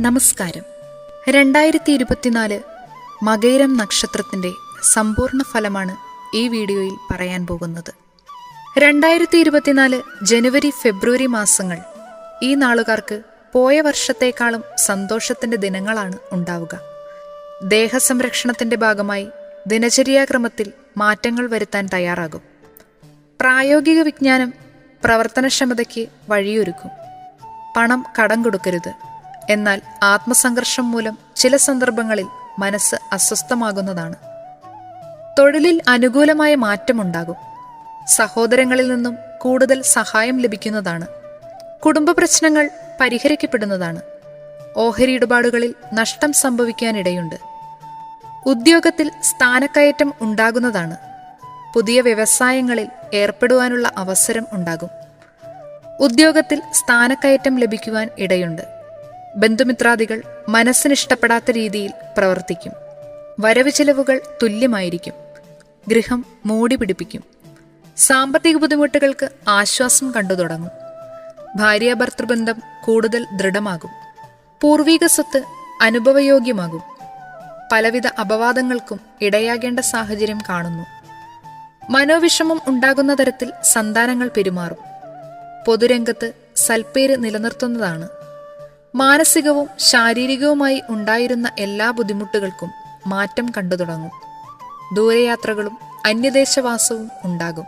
നമസ്കാരം. രണ്ടായിരത്തി ഇരുപത്തിനാല് മകേരം നക്ഷത്രത്തിന്റെ സമ്പൂർണ ഫലമാണ് ഈ വീഡിയോയിൽ പറയാൻ പോകുന്നത്. രണ്ടായിരത്തി ഇരുപത്തിനാല് ജനുവരി ഫെബ്രുവരി മാസങ്ങൾ ഈ നാളുകാർക്ക് പോയ വർഷത്തേക്കാളും സന്തോഷത്തിന്റെ ദിനങ്ങളാണ് ഉണ്ടാവുക. ദേഹസംരക്ഷണത്തിന്റെ ഭാഗമായി ദിനചര്യാക്രമത്തിൽ മാറ്റങ്ങൾ വരുത്താൻ തയ്യാറാകും. പ്രായോഗിക വിജ്ഞാനം പ്രവർത്തനക്ഷമതയ്ക്ക് വഴിയൊരുക്കും. പണം കടം കൊടുക്കരുത്. എന്നാൽ ആത്മസംഘർഷം മൂലം ചില സന്ദർഭങ്ങളിൽ മനസ്സ് അസ്വസ്ഥമാകുന്നതാണ്. തൊഴിലിൽ അനുകൂലമായ മാറ്റമുണ്ടാകും. സഹോദരങ്ങളിൽ നിന്നും കൂടുതൽ സഹായം ലഭിക്കുന്നതാണ്. കുടുംബ പ്രശ്നങ്ങൾ പരിഹരിക്കപ്പെടുന്നതാണ്. ഓഹരി ഇടപാടുകളിൽ നഷ്ടം സംഭവിക്കാനിടയുണ്ട്. ഉദ്യോഗത്തിൽ സ്ഥാനക്കയറ്റം ഉണ്ടാകുന്നതാണ്. പുതിയ വ്യവസായങ്ങളിൽ ഏർപ്പെടുവാനുള്ള അവസരം ഉണ്ടാകും. ഉദ്യോഗത്തിൽ സ്ഥാനക്കയറ്റം ലഭിക്കുവാൻ ഇടയുണ്ട്. ബന്ധുമിത്രാദികൾ മനസ്സിനിഷ്ടപ്പെടാത്ത രീതിയിൽ പ്രവർത്തിക്കും. വരവ് ചെലവുകൾ തുല്യമായിരിക്കും. ഗൃഹം മൂടി പിടിപ്പിക്കും. സാമ്പത്തിക ബുദ്ധിമുട്ടുകൾക്ക് ആശ്വാസം കണ്ടു തുടങ്ങും. ഭാര്യാഭർത്തൃബന്ധം കൂടുതൽ ദൃഢമാകും. പൂർവീക സ്വത്ത് അനുഭവയോഗ്യമാകും. പലവിധ അപവാദങ്ങൾക്കും ഇടയാകേണ്ട സാഹചര്യം കാണുന്നു. മനോവിഷമം ഉണ്ടാകുന്ന തരത്തിൽ സന്താനങ്ങൾ പെരുമാറും. പൊതുരംഗത്ത് സൽപ്പേര് നിലനിർത്തുന്നതാണ് മാനസികവും ശാരീരികവുമായി ഉണ്ടായിരുന്ന എല്ലാ ബുദ്ധിമുട്ടുകൾക്കും മാറ്റം കണ്ടു തുടങ്ങും. ദൂരയാത്രകളും അന്യദേശവാസവും ഉണ്ടാകും.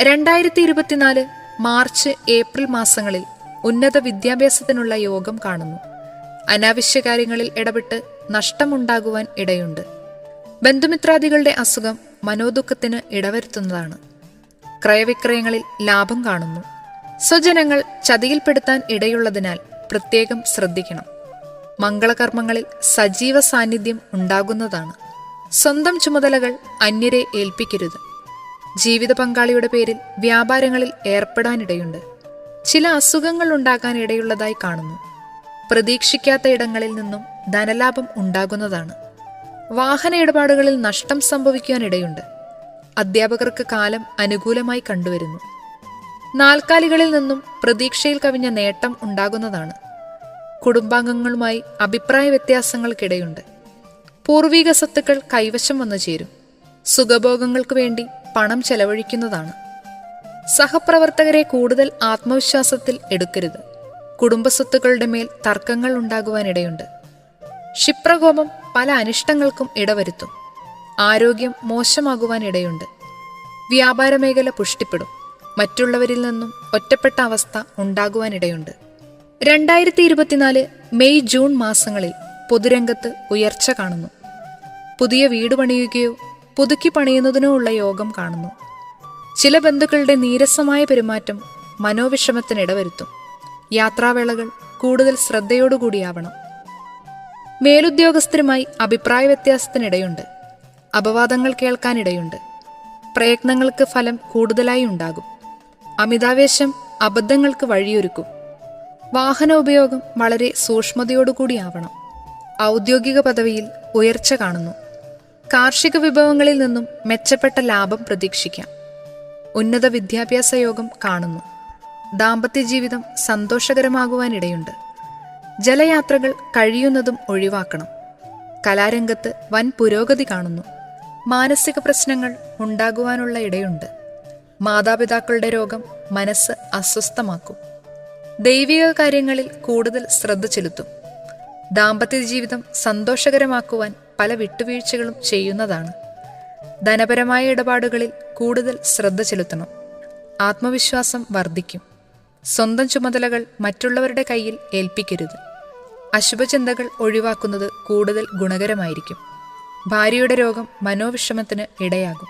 രണ്ടായിരത്തി ഇരുപത്തിനാല് മാർച്ച് ഏപ്രിൽ മാസങ്ങളിൽ ഉന്നത വിദ്യാഭ്യാസത്തിനുള്ള യോഗം കാണുന്നു. അനാവശ്യ കാര്യങ്ങളിൽ ഇടപെട്ട് നഷ്ടമുണ്ടാകുവാൻ ഇടയുണ്ട്. ബന്ധുമിത്രാദികളുടെ അസുഖം മനോദുഃഖത്തിന് ഇടവരുത്തുന്നതാണ്. ക്രയവിക്രയങ്ങളിൽ ലാഭം കാണുന്നു. സ്വജനങ്ങൾ ചതിയിൽപ്പെടുത്താൻ ഇടയുള്ളതിനാൽ പ്രത്യേകം ശ്രദ്ധിക്കണം. മംഗളകർമ്മങ്ങളിൽ സജീവ സാന്നിധ്യം ഉണ്ടാകുന്നതാണ്. സ്വന്തം ചുമതലകൾ അന്യരെ ഏൽപ്പിക്കരുത്. ജീവിത പങ്കാളിയുടെ പേരിൽ വ്യാപാരങ്ങളിൽ ഏർപ്പെടാനിടയുണ്ട്. ചില അസുഖങ്ങൾ ഉണ്ടാകാൻ ഇടയുള്ളതായി കാണുന്നു. പ്രതീക്ഷിക്കാത്ത ഇടങ്ങളിൽ നിന്നും ധനലാഭം ഉണ്ടാകുന്നതാണ്. വാഹന ഇടപാടുകളിൽ നഷ്ടം സംഭവിക്കാനിടയുണ്ട്. അധ്യാപകർക്ക് കാലം അനുകൂലമായി കണ്ടുവരുന്നു. നാൽക്കാലികളിൽ നിന്നും പ്രതീക്ഷയിൽ കവിഞ്ഞ നേട്ടം ഉണ്ടാകുന്നതാണ്. കുടുംബാംഗങ്ങളുമായി അഭിപ്രായ വ്യത്യാസങ്ങൾക്കിടയുണ്ട്. പൂർവിക സ്വത്തുക്കൾ കൈവശം വന്നു ചേരും. സുഖഭോഗങ്ങൾക്ക് വേണ്ടി പണം ചെലവഴിക്കുന്നതാണ്. സഹപ്രവർത്തകരെ കൂടുതൽ ആത്മവിശ്വാസത്തിൽ എടുക്കരുത്. കുടുംബസ്വത്തുക്കളുടെ മേൽ തർക്കങ്ങൾ ഉണ്ടാകുവാനിടയുണ്ട്. ക്ഷിപ്രകോപം പല അനിഷ്ടങ്ങൾക്കും ഇടവരുത്തും. ആരോഗ്യം മോശമാകുവാനിടയുണ്ട്. വ്യാപാര മേഖല പുഷ്ടിപ്പെടും. മറ്റുള്ളവരിൽ നിന്നും ഒറ്റപ്പെട്ട അവസ്ഥ ഉണ്ടാകുവാനിടയുണ്ട്. രണ്ടായിരത്തി ഇരുപത്തിനാല് മെയ് ജൂൺ മാസങ്ങളിൽ പൊതുരംഗത്ത് ഉയർച്ച കാണുന്നു. പുതിയ വീട് പണിയുകയോ പുതുക്കി പണിയുന്നതിനോ ഉള്ള യോഗം കാണുന്നു. ചില ബന്ധുക്കളുടെ നീരസമായ പെരുമാറ്റം മനോവിഷമത്തിനിടവരുത്തും യാത്രാവേളകൾ കൂടുതൽ ശ്രദ്ധയോടുകൂടിയാവണം. മേലുദ്യോഗസ്ഥരുമായി അഭിപ്രായ വ്യത്യാസത്തിനിടയുണ്ട്. അപവാദങ്ങൾ കേൾക്കാനിടയുണ്ട്. പ്രയത്നങ്ങൾക്ക് ഫലം കൂടുതലായി ഉണ്ടാകും. അമിതാവേശം അബദ്ധങ്ങൾക്ക് വഴിയൊരുക്കും. വാഹന ഉപയോഗം വളരെ സൂക്ഷ്മതയോടുകൂടിയാവണം. ഔദ്യോഗിക പദവിയിൽ ഉയർച്ച കാണുന്നു. കാർഷിക വിഭവങ്ങളിൽ നിന്നും മെച്ചപ്പെട്ട ലാഭം പ്രതീക്ഷിക്കാം. ഉന്നത വിദ്യാഭ്യാസ യോഗം കാണുന്നു. ദാമ്പത്യ ജീവിതം സന്തോഷകരമാകുവാനിടയുണ്ട്. ജലയാത്രകൾ കഴിയുന്നതും ഒഴിവാക്കണം. കലാരംഗത്ത് വൻ പുരോഗതി കാണുന്നു. മാനസിക പ്രശ്നങ്ങൾ ഉണ്ടാകുവാനുള്ള ഇടയുണ്ട്. മാതാപിതാക്കളുടെ രോഗം മനസ്സ് അസ്വസ്ഥമാക്കും. ദൈവിക കാര്യങ്ങളിൽ കൂടുതൽ ശ്രദ്ധ ചെലുത്തും. ദാമ്പത്യ ജീവിതം സന്തോഷകരമാക്കുവാൻ പല വിട്ടുവീഴ്ചകളും ചെയ്യുന്നതാണ്. ധനപരമായ ഇടപാടുകളിൽ കൂടുതൽ ശ്രദ്ധ ചെലുത്തണം. ആത്മവിശ്വാസം വർദ്ധിക്കും. സ്വന്തം ചുമതലകൾ മറ്റുള്ളവരുടെ കയ്യിൽ ഏൽപ്പിക്കരുത്. അശുഭചിന്തകൾ ഒഴിവാക്കുന്നത് കൂടുതൽ ഗുണകരമായിരിക്കും. ഭാര്യയുടെ രോഗം മനോവിഷമത്തിന് ഇടയാകും.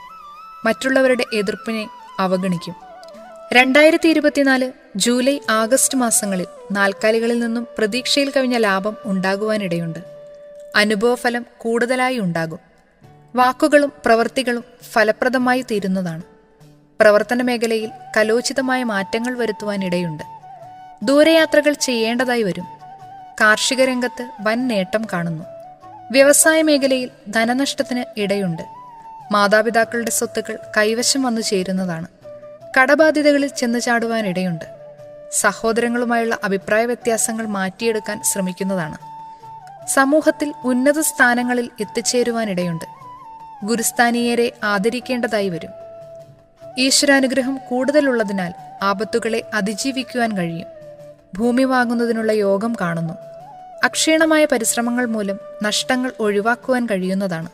മറ്റുള്ളവരുടെ എതിർപ്പിനെ അവഗണിക്കും. രണ്ടായിരത്തി ഇരുപത്തിനാല് ജൂലൈ ആഗസ്റ്റ് മാസങ്ങളിൽ നാൽക്കാലികളിൽ നിന്നും പ്രതീക്ഷയിൽ കവിഞ്ഞ ലാഭം ഉണ്ടാകുവാനിടയുണ്ട്. അനുഭവഫലം കൂടുതലായി ഉണ്ടാകും. വാക്കുകളും പ്രവൃത്തികളും ഫലപ്രദമായി തീരുന്നതാണ്. പ്രവർത്തന മേഖലയിൽ കലോചിതമായ മാറ്റങ്ങൾ വരുത്തുവാനിടയുണ്ട്. ദൂരയാത്രകൾ ചെയ്യേണ്ടതായി വരും. കാർഷിക രംഗത്ത് വൻ നേട്ടം കാണുന്നു. വ്യവസായ മേഖലയിൽ ധനനഷ്ടത്തിന് ഇടയുണ്ട്. മാതാപിതാക്കളുടെ സ്വത്തുക്കൾ കൈവശം വന്നു ചേരുന്നതാണ്. കടബാധ്യതകളിൽ ചെന്ന് ചാടുവാനിടയുണ്ട്. സഹോദരങ്ങളുമായുള്ള അഭിപ്രായ വ്യത്യാസങ്ങൾ മാറ്റിയെടുക്കാൻ ശ്രമിക്കുന്നതാണ്. സമൂഹത്തിൽ ഉന്നത സ്ഥാനങ്ങളിൽ എത്തിച്ചേരുവാനിടയുണ്ട്. ഗുരുസ്ഥാനീയരെ ആദരിക്കേണ്ടതായി വരും. ഈശ്വരാനുഗ്രഹം കൂടുതലുള്ളതിനാൽ ആപത്തുകളെ അതിജീവിക്കുവാൻ കഴിയും. ഭൂമി വാങ്ങുന്നതിനുള്ള യോഗം കാണുന്നു. അക്ഷീണമായ പരിശ്രമങ്ങൾ മൂലം നഷ്ടങ്ങൾ ഒഴിവാക്കുവാൻ കഴിയുന്നതാണ്.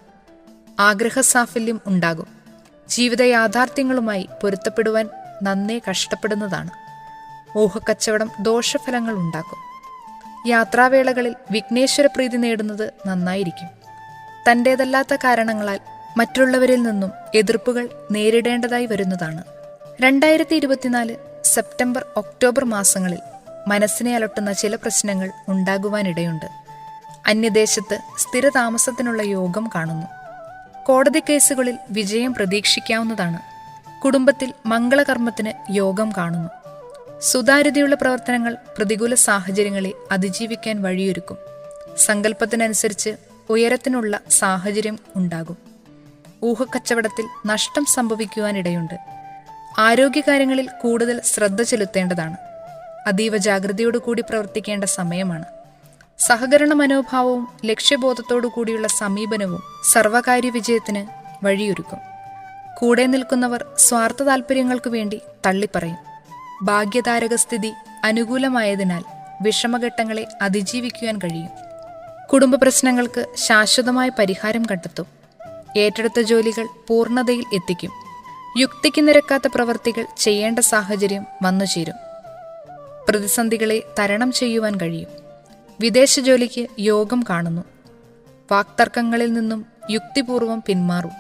ആഗ്രഹസാഫല്യം ഉണ്ടാകും. ജീവിത യാഥാർത്ഥ്യങ്ങളുമായി പൊരുത്തപ്പെടുവാൻ നന്നേ കഷ്ടപ്പെടുന്നതാണ്. ഊഹക്കച്ചവടം ദോഷഫലങ്ങൾ ഉണ്ടാക്കും. യാത്രാവേളകളിൽ വിഘ്നേശ്വര പ്രീതി നേടുന്നത് നന്നായിരിക്കും. തന്റേതല്ലാത്ത കാരണങ്ങളാൽ മറ്റുള്ളവരിൽ നിന്നും എതിർപ്പുകൾ നേരിടേണ്ടതായി വരുന്നതാണ്. രണ്ടായിരത്തി ഇരുപത്തിനാല് സെപ്റ്റംബർ ഒക്ടോബർ മാസങ്ങളിൽ മനസ്സിനെ അലട്ടുന്ന ചില പ്രശ്നങ്ങൾ ഉണ്ടാകുവാനിടയുണ്ട്. അന്യദേശത്ത് സ്ഥിരതാമസത്തിനുള്ള യോഗം കാണുന്നു. കോടതി കേസുകളിൽ വിജയം പ്രതീക്ഷിക്കാവുന്നതാണ്. കുടുംബത്തിൽ മംഗളകർമ്മത്തിന് യോഗം കാണുന്നു. സുതാര്യതയുള്ള പ്രവർത്തനങ്ങൾ പ്രതികൂല സാഹചര്യങ്ങളെ അതിജീവിക്കാൻ വഴിയൊരുക്കും. സങ്കല്പത്തിനനുസരിച്ച് ഉയരത്തിനുള്ള സാഹചര്യം ഉണ്ടാകും. ഊഹക്കച്ചവടത്തിൽ നഷ്ടം സംഭവിക്കുവാനിടയുണ്ട്. ആരോഗ്യകാര്യങ്ങളിൽ കൂടുതൽ ശ്രദ്ധ ചെലുത്തേണ്ടതാണ്. അതീവ ജാഗ്രതയോടുകൂടി പ്രവർത്തിക്കേണ്ട സമയമാണ്. സഹകരണ മനോഭാവവും ലക്ഷ്യബോധത്തോടു കൂടിയുള്ള സമീപനവും സർവകാര്യ വിജയത്തിന് വഴിയൊരുക്കും. കൂടെ നിൽക്കുന്നവർ സ്വാർത്ഥ താൽപ്പര്യങ്ങൾക്കു വേണ്ടി തള്ളിപ്പറയും. ഭാഗ്യതാരകസ്ഥിതി അനുകൂലമായതിനാൽ വിഷമഘട്ടങ്ങളെ അതിജീവിക്കുവാൻ കഴിയും. കുടുംബ പ്രശ്നങ്ങൾക്ക് ശാശ്വതമായ പരിഹാരം കണ്ടെത്തും. ഏറ്റെടുത്ത ജോലികൾ പൂർണതയിൽ എത്തിക്കും. യുക്തിക്ക് നിരക്കാത്ത പ്രവർത്തികൾ ചെയ്യേണ്ട സാഹചര്യം വന്നുചേരും. പ്രതിസന്ധികളെ തരണം ചെയ്യുവാൻ കഴിയും. വിദേശ ജോലിക്ക് യോഗം കാണുന്നു. വാക്തർക്കങ്ങളിൽ നിന്നും യുക്തിപൂർവം പിന്മാറും.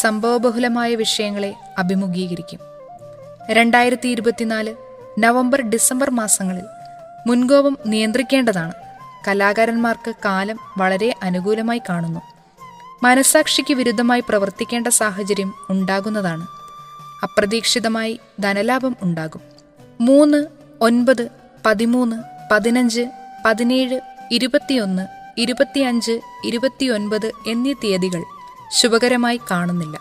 സംഭവബഹുലമായ വിഷയങ്ങളെ അഭിമുഖീകരിക്കും. രണ്ടായിരത്തി ഇരുപത്തിനാല് നവംബർ ഡിസംബർ മാസങ്ങളിൽ മുൻകോപം നിയന്ത്രിക്കേണ്ടതാണ്. കലാകാരന്മാർക്ക് കാലം വളരെ അനുകൂലമായി കാണുന്നു. മനസാക്ഷിക്ക് വിരുദ്ധമായി പ്രവർത്തിക്കേണ്ട സാഹചര്യം ഉണ്ടാകുന്നതാണ്. അപ്രതീക്ഷിതമായി ധനലാഭം ഉണ്ടാകും. മൂന്ന് ഒൻപത് പതിമൂന്ന് പതിനഞ്ച് പതിനേഴ് ഇരുപത്തിയൊന്ന് ഇരുപത്തിയഞ്ച് ഇരുപത്തിയൊൻപത് എന്നീ തീയതികൾ ശുഭകരമായി കാണുന്നില്ല.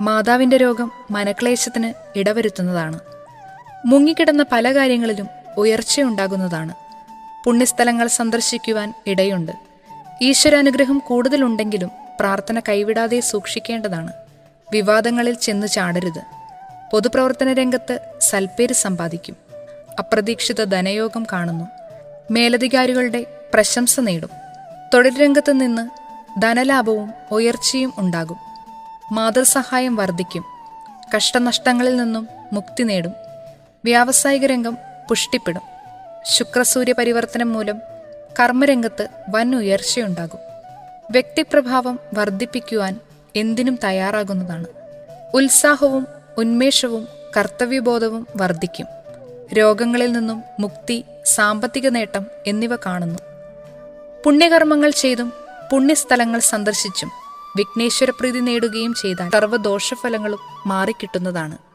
മാതാവിന്റെ രോഗം മനക്ലേശത്തിന് ഇടവരുത്തുന്നതാണ്. മുങ്ങിക്കിടന്ന പല കാര്യങ്ങളിലും ഉയർച്ചയുണ്ടാകുന്നതാണ്. പുണ്യസ്ഥലങ്ങൾ സന്ദർശിക്കുവാൻ ഇടയുണ്ട്. ഈശ്വരാനുഗ്രഹം കൂടുതലുണ്ടെങ്കിലും പ്രാർത്ഥന കൈവിടാതെ സൂക്ഷിക്കേണ്ടതാണ്. വിവാദങ്ങളിൽ ചെന്ന് ചാടരുത്. പൊതുപ്രവർത്തന രംഗത്ത് സൽപ്പേര് സമ്പാദിക്കും. അപ്രതീക്ഷിത ധനയോഗം കാണുന്നു. മേലധികാരികളുടെ പ്രശംസ നേടും. തൊഴിൽ രംഗത്ത് നിന്ന് ധനലാഭവും ഉയർച്ചയും ഉണ്ടാകും. മാതൃസഹായം വർദ്ധിക്കും. കഷ്ടനഷ്ടങ്ങളിൽ നിന്നും മുക്തി നേടും. വ്യാവസായിക രംഗം പുഷ്ടിപ്പെടും. ശുക്രസൂര്യ പരിവർത്തനം മൂലം കർമ്മരംഗത്ത് വൻ ഉയർച്ചയുണ്ടാകും. വ്യക്തിപ്രഭാവം വർദ്ധിപ്പിക്കുവാൻ എന്തിനും തയ്യാറാകുന്നതാണ്. ഉത്സാഹവും ഉന്മേഷവും കർത്തവ്യബോധവും വർദ്ധിക്കും. രോഗങ്ങളിൽ നിന്നും മുക്തി സാമ്പത്തിക നേട്ടം എന്നിവ കാണുന്നു. പുണ്യകർമ്മങ്ങൾ ചെയ്തും പുണ്യസ്ഥലങ്ങൾ സന്ദർശിച്ചും വിഘ്നേശ്വരപ്രീതി നേടുകയും ചെയ്താൽ സർവദോഷഫലങ്ങളും മാറിക്കിട്ടുന്നതാണ്.